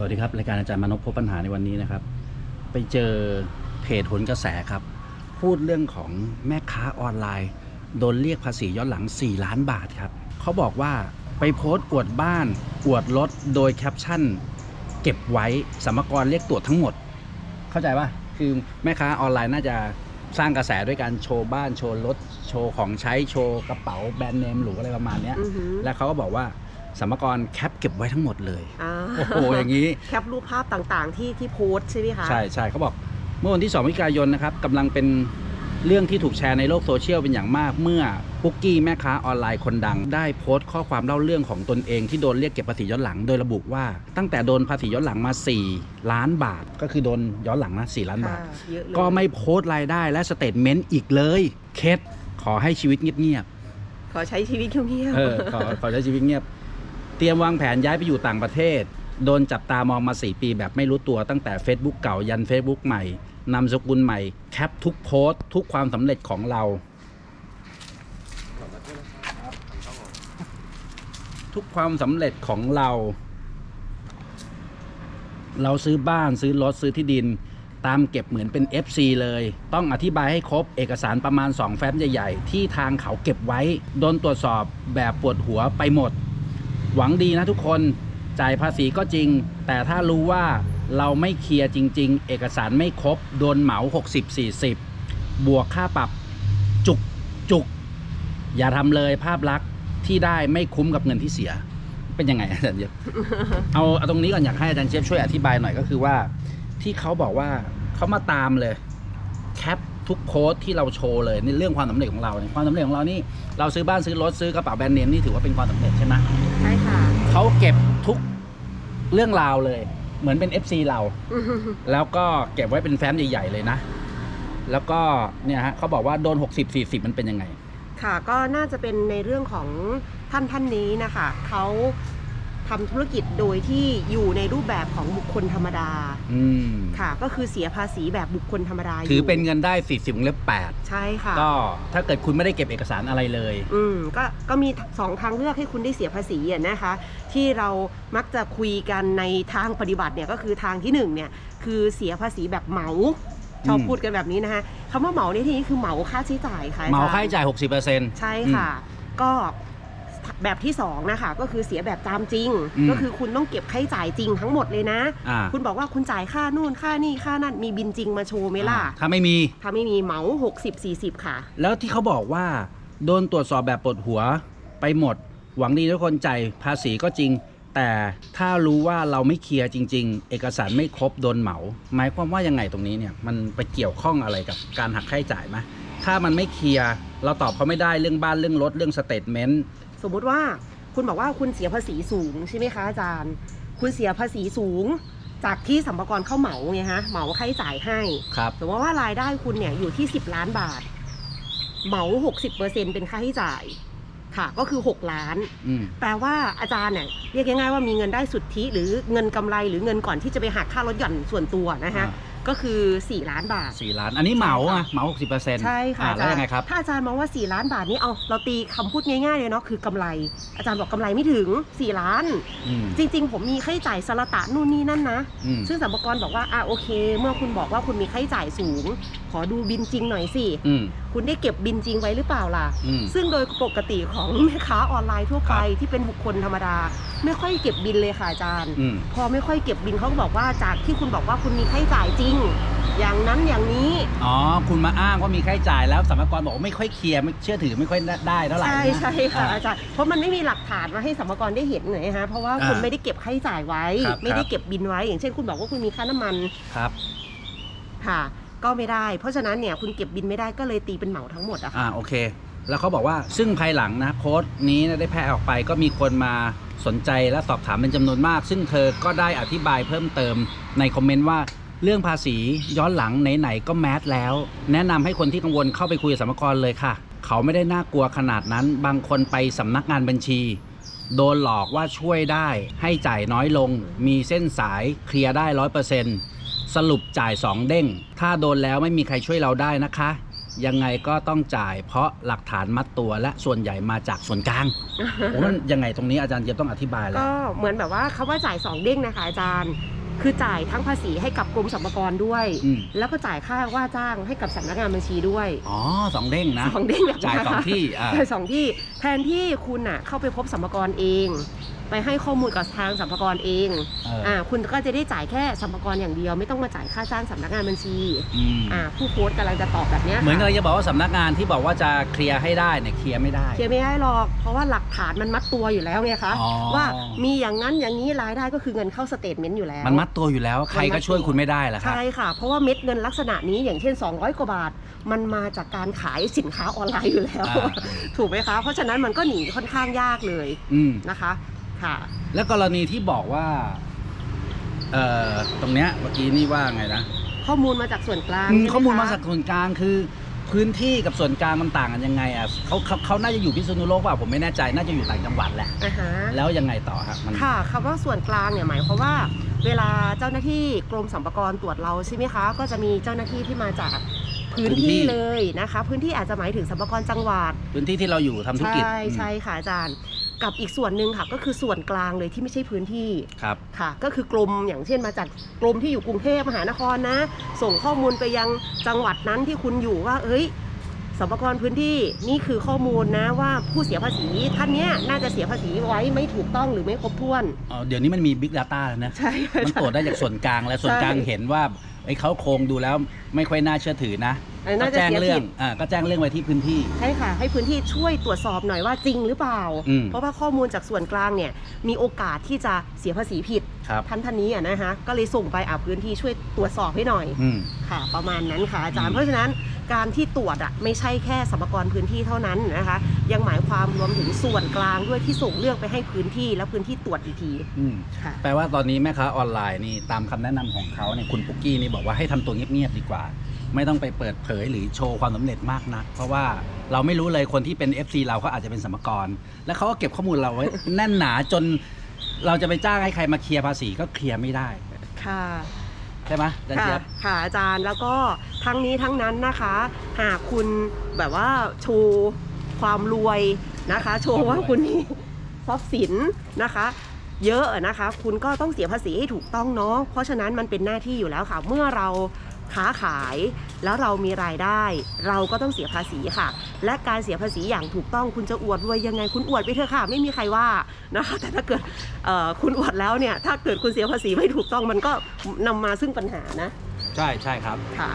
สวัสดีครับ รายการอาจารย์มานพพบปัญหาในวันนี้นะครับ ไปเจอเพจผลกระแสครับ พูดเรื่องของแม่ค้าออนไลน์ โดนเรียกภาษีย้อนหลัง 4 ล้านบาทครับ เขาบอกว่าไปโพสต์อวดบ้านอวดรถโดยแคปชั่น เก็บไว้สมกรเรียกตรวจทั้งหมด เข้าใจป่ะคือแม่ค้าออนไลน์น่าจะสร้างกระแสด้วยการโชว์บ้านโชว์รถโชว์ของใช้โชว์กระเป๋าแบรนด์เนมหรูอะไรประมาณเนี้ยอือหือแล้วเขาก็บอกว่า สมกรแคปเก็บไว้ทั้งหมดเลยอ่าโอ้โหอย่างนี้แคปรูปภาพต่างๆ ที่ที่โพสต์ใช่ไหมคะใช่ใช่เขาบอกเมื่อวันที่2มิถุนายนนะครับกำลังเป็นเรื่องที่ถูกแชร์ในโลกโซเชียลเป็นอย่างมาก เมื่อปุกกี้แม่ค้าออนไลน์คนดัง ได้โพสต์ข้อความเล่าเรื่องของตนเองที่โดนเรียกเก็บภาษีย้อนหลังโดยระบุว่า ตั้งแต่โดนภาษีย้อนหลังมา 4 ล้านบาท ก็คือโดนย้อนหลังนะ4ล้านบาทค่ะเยอะเลยก็ไม่โพสต์รายได้และสเตทเมนต์อีกเลยเคสขอให้ชีวิตเงียบขอใช้ชีวิตเงียบๆเออขอขอใช้ชีวิตเงียบ เตรียมวางแผนย้ายไปอยู่ต่างประเทศ โดนจับตามองมา 4 ปีแบบไม่รู้ตัวตั้งแต่ Facebook เก่ายัน Facebook ใหม่นามสกุลใหม่ แคปทุกโพสต์ทุกความสำเร็จของเรา ทุกความสำเร็จของเรา เราซื้อบ้านซื้อรถซื้อที่ดิน ตามเก็บเหมือนเป็น FC เลย ต้องอธิบายให้ครบเอกสารประมาณ 2 แฟ้มใหญ่ ๆ ที่ทางเขาเก็บไว้ โดนตรวจสอบแบบปวดหัวไปหมด หวังดีนะทุกคนจ่ายภาษีก็จริง แต่ถ้ารู้ว่าเราไม่เคลียร์จริง ๆ เอกสารไม่ครบ โดนเหมา 60 40 บวกค่าปรับจุกจุกอย่าทำเลยภาพลักษณ์ที่ได้ไม่คุ้มกับเงินที่เสีย เป็นยังไงอาจารย์เจี๊ยบเอาเอาตรงนี้ก่อนอยากให้อาจารย์เจี๊ยบช่วยอธิบายหน่อยก็คือว่า ที่เขาบอกว่าเขามาตามเลย แคป ทุกโพสต์ที่เราโชว์เลยในเรื่องความสำเร็จของเราเนี่ยความสำเร็จของเรานี่เราซื้อบ้านซื้อรถซื้อกระเป๋าแบรนด์เนมนี่ถือว่าเป็นความสำเร็จใช่ไหมๆใช่ค่ะเขาเก็บทุกเรื่องราวเลย เหมือนเป็น FC เรา แล้วก็เก็บไว้เป็นแฟ้มใหญ่ ๆ เลยนะ แล้วก็เนี่ยฮะเขาบอกว่าโดน 60 40 มันเป็นยังไง ค่ะก็น่าจะเป็นในเรื่องของท่านท่านนี้นะคะเขา ทำธุรกิจโดยที่อยู่ในรูปแบบของบุคคลธรรมดาอืมค่ะ ก็คือเสียภาษีแบบบุคคลธรรมดายู่ถือเป็นเงินได้ 40วงเล็บใช่ค่ะ 8ก็ถ้าเกิดคุณไม่ได้เก็บเอกสารอะไรเลย อืมก็ก็มีสองทางเลือกให้คุณได้เสียภาษีอะนะคะ ที่เรามักจะคุยกันในทางปฏิบัติเนี่ยก็คือทางที่หนึ่งเนี่ยคือเสียภาษีแบบเหมาชอบอืม พูดกันแบบนี้นะคะคำว่าเหมาในที่นี้คือเหมาค่าใช้จ่ายค่ะอจรย์เหมาค่าใช้จ่าย 60%ใช่ค่ะ ก็ แบบที่สองนะคะก็คือเสียแบบตามจริง อืมก็คือคุณต้องเก็บค่าใช้จ่ายจริงทั้งหมดเลยนะ อ่า คุณบอกว่าคุณจ่ายค่านู่นค่านี่ค่านั่นมีบินจริงมาโชว์ไหมล่ะอ่าถ้าไม่มี ถ้าไม่มีเหมา 60 40 ค่ะ แล้วที่เขาบอกว่า โดนตรวจสอบแบบปวดหัวไปหมด หวังดีทุกคนจ่ายภาษีก็จริง แต่ถ้ารู้ว่าเราไม่เคลียร์จริง ๆ เอกสารไม่ครบโดนเหมา หมายความว่ายังไงตรงนี้เนี่ยมันไปเกี่ยวข้องอะไรกับการหักค่าใช้จ่ายไหมถ้ามันไม่เคลียร์เราตอบเขาไม่ได้เรื่องบ้านเรื่องรถเรื่องสเตทเมนต์ สมมุติว่าคุณบอกว่าคุณเสียภาษีสูงใช่ไหมคะอาจารย์ คุณเสียภาษีสูง จากที่สัมภากรเข้าเหมาไงฮะเหมาค่าใช้จ่ายให้ครับสมมติว่ารายได้คุณเนี่ยอยู่ที่ 10 ล้านบาท เหมา60%เป็นค่าใช้จ่ายค่ะ ก็คือ 6 ล้านอืมแปลว่าอาจารย์เนี่ยเรียกง่ายๆว่ามีเงินได้สุทธิหรือเงินกำไรหรือเงินก่อนที่จะไปหักค่ารถหย่อนส่วนตัวนะคะอ่า ก็คือ 4 ล้านบาท สี่ล้าน อันนี้เหมาอะเหมาหกสิบเปอร์เซ็นต์ใช่ค่ะแล้วยังไงครับ ถ้าอาจารย์มองว่า 4 ล้านบาทนี้เอาเราตีคำพูดง่ายๆเลยเนาะคือกำไร อาจารย์บอกกำไรไม่ถึง 4 ล้าน อืมจริง ๆ ผมมีค่าใช้จ่ายสละตะนู่นนี่นั่นนะ อืมซึ่งสัมภากระบอกว่าอะโอเค เมื่อคุณบอกว่าคุณมีค่าใช้จ่ายสูง ขอดูบินจริงหน่อยสิ อืม คุณได้เก็บบินจริงไว้หรือเปล่าล่ะ อืม ซึ่งโดยปกติของแม่ค้าออนไลน์ทั่วไปครับที่เป็นบุคคลธรรมดา ไม่ค่อยเก็บบินเลยค่ะอาจารย์ อืม พอไม่ค่อยเก็บบินเขาก็บอกว่าจากที่คุณบอกว่าคุณมีค่าใช้จ่ายจริง อย่างนั้นอย่างนี้อ๋อ คุณมาอ้างว่ามีค่าใช้จ่ายแล้วสัมภากรบอกว่าไม่ค่อยเคลียร์ไม่เชื่อถือไม่ค่อยได้เท่าไหร่ใช่นะ ใช่ค่ะอ่าอาจารย์เพราะมันไม่มีหลักฐานมาให้สัมภากระได้เห็นเลยฮะเพราะว่าอ่าคุณไม่ได้เก็บค่าใช้จ่ายไว้ ครับ ไม่คได้รับเก็บบินไว้ อย่างเช่น คุณบอกว่าคุณมีค่าน้ำมันครับ ค่ะ ก็ไม่ได้ เพราะฉะนั้นเนี่ยคุณเก็บบินไม่ได้ก็เลยตีเป็นเหมาทั้งหมดอะค่ะ อ่าโอเค แล้วเขาบอกว่าซึ่งภายหลังนะโพสต์นี้นะได้แพร่ออกไปก็มีคนมาสนใจและสอบถามเป็นจำนวนมาก ซึ่งเธอก็ได้อธิบายเพิ่มเติมในคอมเมนต์ว่าเรื่องภาษีย้อนหลังไหนๆก็แมสแล้ว แนะนำให้คนที่กังวลเข้าไปคุยกับสมกรเลยค่ะ เขาไม่ได้น่ากลัวขนาดนั้น บางคนไปสำนักงานบัญชี โดนหลอกว่าช่วยได้ให้จ่ายน้อยลง มีเส้นสายเคลียร์ได้ร้อยเปอร์เซ็นต์ สรุปจ่ายสองเด้ง ถ้าโดนแล้วไม่มีใครช่วยเราได้นะคะ ยังไงก็ต้องจ่ายเพราะหลักฐานมัดตัวและส่วนใหญ่มาจากส่วนกลางโอ้มันยังไงตรงนี้อาจารย์เจี๊ยบต้องอธิบายแล้ว ก็เหมือนแบบว่าคาว่าจ่ายสองเด้งนะคะอาจารย์ คือจ่ายทั้งภาษีให้กับกรมสรรพากรด้วย อืม แล้วก็จ่ายค่าว่าจ้างให้กับสำนักงานบัญชีด้วยอ๋อสองเด้งนะสองเด้งแบบนี้จ่ายสองที่อ่าจ่ายสองที่แทนที่คุณอะเข้าไปพบสรรพากรเอง ไปให้ข้อมูลกับทางสรรพากรเองเอออ่าคุณก็จะได้จ่ายแค่สรรพากรอย่างเดียว ไม่ต้องมาจ่ายค่าจ้างสำนักงานบัญชีอืมอ่าผู้โพสต์กำลังจะตอบแบบเนี้ยค่ะเหมือนกับจะบอกว่าสำนักงานที่บอกว่าจะเคลียร์ให้ได้เนี่ยเคลียร์ไม่ได้ เคลียร์ไม่ได้หรอก เพราะว่าหลักฐานมันมัดตัวอยู่แล้วไงคะอ๋อ ว่ามีอย่างนั้นอย่างนี้รายได้ก็คือเงินเข้าสเตทเมนต์อยู่แล้ว มันมัดตัวอยู่แล้วใครก็ช่วยคุณไม่ได้แหละครับ ใช่ค่ะ เพราะว่าเม็ดเงินลักษณะนี้อย่างเช่น 200 กว่าบาท มันมาจากการขายสินค้าออนไลน์อยู่แล้ว อ่า ถูกไหมคะ เพราะฉะนั้นมันก็หนีค่อนข้างยากเลยอืม นะคะ ค่ะ แล้วกรณีที่บอกว่า เอ่อตรงเนี้ยเมื่อกี้นี่ว่าไงนะข้อมูลมาจากส่วนกลางอืมใช่ไหข้อมูลคะมาจากส่วนกลางคือ พื้นที่กับส่วนกลางมันต่างกันยังไงอะเขาเขาเขาน่าจะอยู่พิษณุโลกเปล่าผมไม่แน่ใจน่าจะอยู่ต่างจังหวัดแหละ อ่าฮะ แล้วยังไงต่อครับมัน ค่ะคำว่าส่วนกลางเนี่ยหมายความว่า เวลาเจ้าหน้าที่กรมสรรพากรตรวจเราใช่ไหมคะ ก็จะมีเจ้าหน้าที่ที่มาจากพื้นที่เลยนะคะ พื้นที่อาจจะหมายถึงสรรพากรจังหวัด พื้นที่ที่เราอยู่ทำธุรกิจใช่ใช่ค่ะอาจารย์ กับอีกส่วนหนึ่งค่ะ ก็คือส่วนกลางเลยที่ไม่ใช่พื้นที่ครับ ค่ะ ก็คือกรมอย่างเช่นมาจากกรมที่อยู่กรุงเทพมหานครนะ ส่งข้อมูลไปยังจังหวัดนั้นที่คุณอยู่ว่า เอ้ย สรรพากรพื้นที่นี่คือข้อมูลนะว่าผู้เสียภาษีท่านเนี้ยน่าจะเสียภาษีไว้ไม่ถูกต้องหรือไม่ครบถ้วนอ๋อเดี๋ยวนี้มันมี Big Data แล้วนะ ใช่มันตรวจได้จากส่วนกลางและส่วนกลางใช่เห็นว่าไอ้เขาโครงดูแล้วไม่ค่อยน่าเชื่อถือนะอันก็น่าจะแจ้งเสียเรื่อผิงดอ่าก็แจ้งเรื่องไว้ที่พื้นที่ ใช่ค่ะ ให้พื้นที่ช่วยตรวจสอบหน่อยว่าจริงหรือเปล่าอืมเพราะว่าข้อมูลจากส่วนกลางเนี่ยมีโอกาสที่จะเสียภาษีผิดครับท่านท่านนี้อะนะคะก็เลยส่งไปอ่าพื้นที่ช่วยตรวจสอบให้หน่อยอืมค่ะ ประมาณนั้นค่ะอาจารอืย์มเพราะฉะนั้น การที่ตรวจอะไม่ใช่แค่สรรพากรพื้นที่เท่านั้นนะคะ ยังหมายความรวมถึงส่วนกลางด้วยที่ส่งเรื่องไปให้พื้นที่แล้วพื้นที่ตรวจอีกทีอืมค่ะ แปลว่าตอนนี้แม่ค้าออนไลน์นี่ตามคำแนะนำของเขาเนี่ยคุณปุ๊กกี้นี่บอกว่าให้ทำตัวเงียบๆดีกว่า ไม่ต้องไปเปิดเผยหรือโชว์ความสำเร็จมากนัก เพราะว่าเราไม่รู้เลยคนที่เป็น FC เราเขาอาจจะเป็นสัมภากระและเขาก็เก็บข้อมูลเราไว้ แน่นหนาจนเราจะไปจ้างให้ใครมาเคลียร์ภาษีก็เคลียร์ไม่ได้ ค่ะ ใช่ไหมอาจารย์ค่ะเจี๊ยบ ค่ะอาจารย์แล้วก็ทั้งนี้ทั้งนั้นนะคะ หากคุณแบบว่าโชว์ความรวยนะคะ โชว์ว่าคุณมีทรัพย์สินนะคะ เยอะนะคะ คุณก็ต้องเสียภาษีให้ถูกต้องเนาะเพราะฉะนั้นมันเป็นหน้าที่อยู่แล้วค่ะ เมื่อเรา ค้าขายแล้วเรามีรายได้ เราก็ต้องเสียภาษีค่ะ และการเสียภาษีอย่างถูกต้องคุณจะอวดรวยยังไงคุณอวดไปเถอะค่ะ ไม่มีใครว่านะคะแต่ถ้าเกิดเอ่อคุณอวดแล้วเนี่ยถ้าเกิดคุณเสียภาษีไม่ถูกต้องมันก็นำมาซึ่งปัญหานะ ใช่ใช่ครับค่ะ